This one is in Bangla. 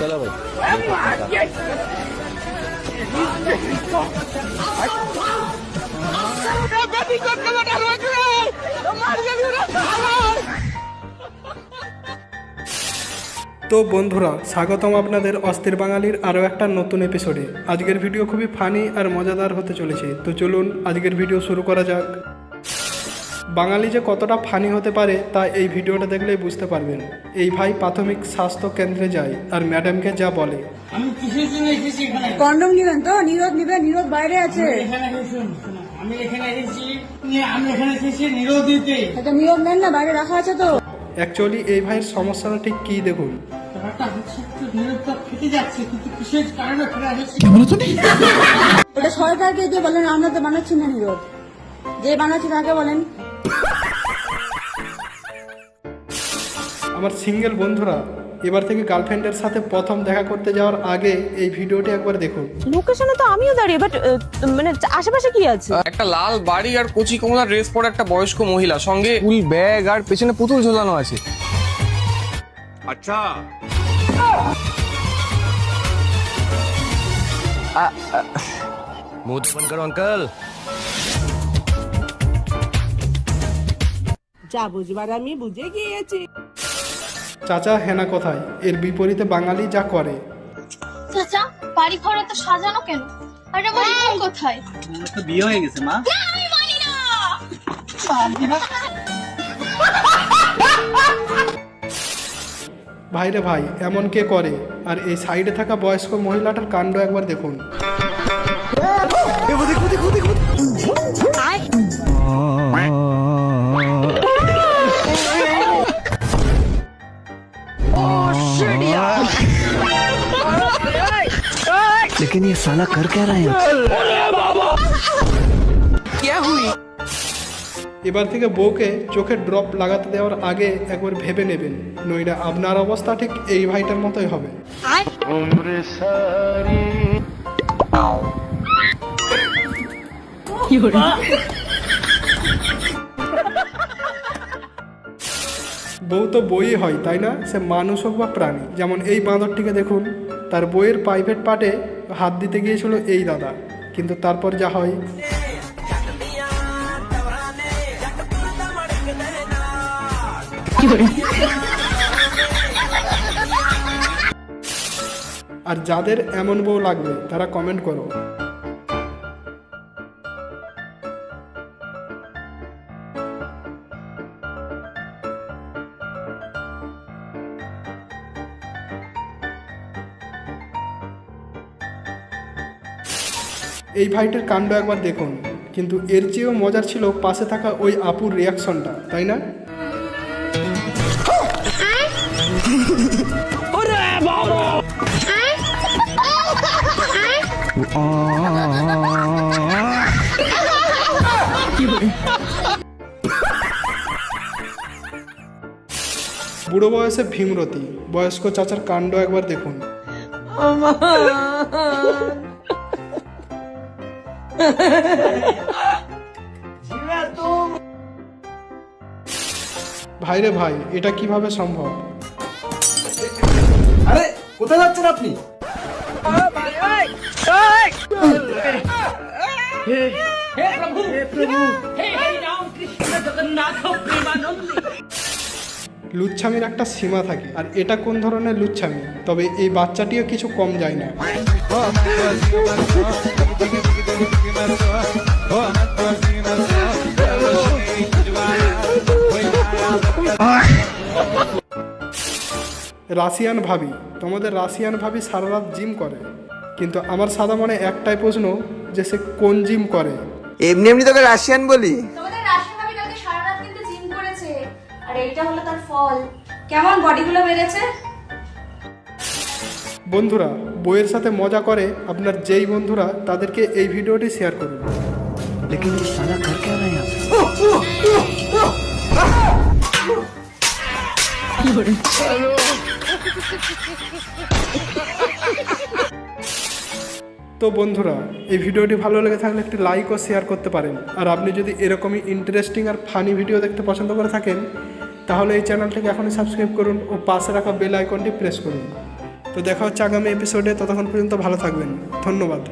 চলো ভাই। তো বন্ধুরা, স্বাগতম আপনাদের অস্থির বাঙালির আরও একটা নতুন এপিসোডে আজকের ভিডিও খুবই ফানি আর মজাদার হতে চলেছে। তো চলুন, আজকের ভিডিও শুরু করা যাক। বাঙালি যে কতটা ফানি হতে পারে তা এই ভিডিওটা দেখলেই বুঝতে পারবেন। এই ভাই প্রাথমিক স্বাস্থ্য কেন্দ্রে যায় আর ম্যাডামকে যা বলে। আমি কিসের জন্য এসেছি এখানে। কন্ডম নিবেন তো? নিরোধ নিবেন? নিরোধ বাইরে আছে। এখানে এসে শুনুন, শুনুন। আমি এখানে এসেছি আমি এখানে এসেছি নিরোধ দিতে এটা নিরোধ নেন না বাইরে রাখা আছে তো। অ্যাকচুয়ালি এই ভাইয়ের সমস্যাটা ঠিক কী দেখুন? ব্যাপারটা হচ্ছে একটু নিরোধটা ফেটে যাচ্ছে কিন্তু কিসের কারণে ফেটে যাচ্ছে ওটা সরকারকে দিয়ে বলেন আমরা তো বানাচ্ছি না নিরোধ যে বানাচ্ছে তাকে বলেন আমার সিঙ্গেল বন্ধুরা এবার থেকে গার্লফ্রেন্ডের সাথে প্রথম দেখা করতে যাওয়ার আগে এই ভিডিওটি একবার দেখুন। লোকেশনে তো আমিও দাঁড়িয়ে বাট মানে আশেপাশে কি আছে? একটা লাল বাড়ি আর কচি কোমলা ড্রেস পরা একটা বয়স্ক মহিলা সঙ্গে ফুল ব্যাগ আর পেছনে পুতুল ঝোলানো আছে। আচ্ছা। মুখ ফোন করো আঙ্কল যা বুঝবার আমি বুঝে গিয়েছি। চাচা হেনা কোথায়? এর বিপরীতে বাঙালি যা করে। চাচা বাড়ি ঘর এত সাজানো কেন? আর আমার রিমোট কোথায়? তো বিয়ে হয়ে গেছে মা। না, আমি মানি না! ভাইরে ভাই এমন কে করে? আর এই সাইডে থাকা বয়স্ক মহিলাটার কাণ্ড একবার দেখুন। लेकिन ये साला कर क्या रहा है এবার থেকে বউকে চোখে ড্রপ লাগাতে দেওয়ার আগে একবার ভেবে নেবেন নইলে আপনার অবস্থা ঠিক এই ভাইটার মতোই হবে বউ তো বই হয় তাই না সে মানুষ হোক বা প্রাণী যেমন এই বাঁদরটিকে দেখুন তার বইয়ের প্রাইভেট পার্টে হাত দিতে গিয়েছিল এই দাদা। কিন্তু তারপর যা হয়। আর যাদের এমন বউ লাগবে, তারা কমেন্ট করো। এই ভাইটির কাণ্ড একবার দেখুন। কিন্তু এর চেয়েও মজার ছিল পাশে থাকা ওই আপুর রিয়াকশনটা তাই না? বুড়ো বয়সে ভীমরতি, বয়স্ক চাচার কাণ্ড একবার দেখুন। ভাইরে ভাই এটা কীভাবে সম্ভব? আরে কোথায় যাচ্ছেন আপনি? লুচ্ছামির একটা সীমা থাকে। আর এটা কোন ধরনের লুচ্ছামি? তবে এই বাচ্চাটিও কিছু কম যায় না। রাশিয়ান ভাবি, তোমাদের রাশিয়ান ভাবি সারা রাত জিম করে। কিন্তু আমার সাদা মনে একটাই প্রশ্ন যে সে কোন জিম করে? এমনি এমনি তোকে রাশিয়ান বলি। হলো তার ফল কেমন বডিগুলো বেড়েছে বন্ধুরা বইয়ের সাথে মজা করে আপনার যেই বন্ধুরা তাদেরকে এই ভিডিওটি শেয়ার করুন लेकिन ये साला कर क्या रहा है यहाँ पे তো বন্ধুরা এই ভিডিওটি ভালো লেগে থাকলে একটি লাইক ও শেয়ার করতে পারেন আর আপনি যদি এরকমই ইন্টারেস্টিং আর ফানি ভিডিও দেখতে পছন্দ করে থাকেন তাহলে এই চ্যানেলটিকে এখনই সাবস্ক্রাইব করুন ও পাশে রাখা বেল আইকনটি প্রেস করুন। তো দেখা হচ্ছে আগামী এপিসোডে ততক্ষণ পর্যন্ত ভালো থাকবেন। ধন্যবাদ।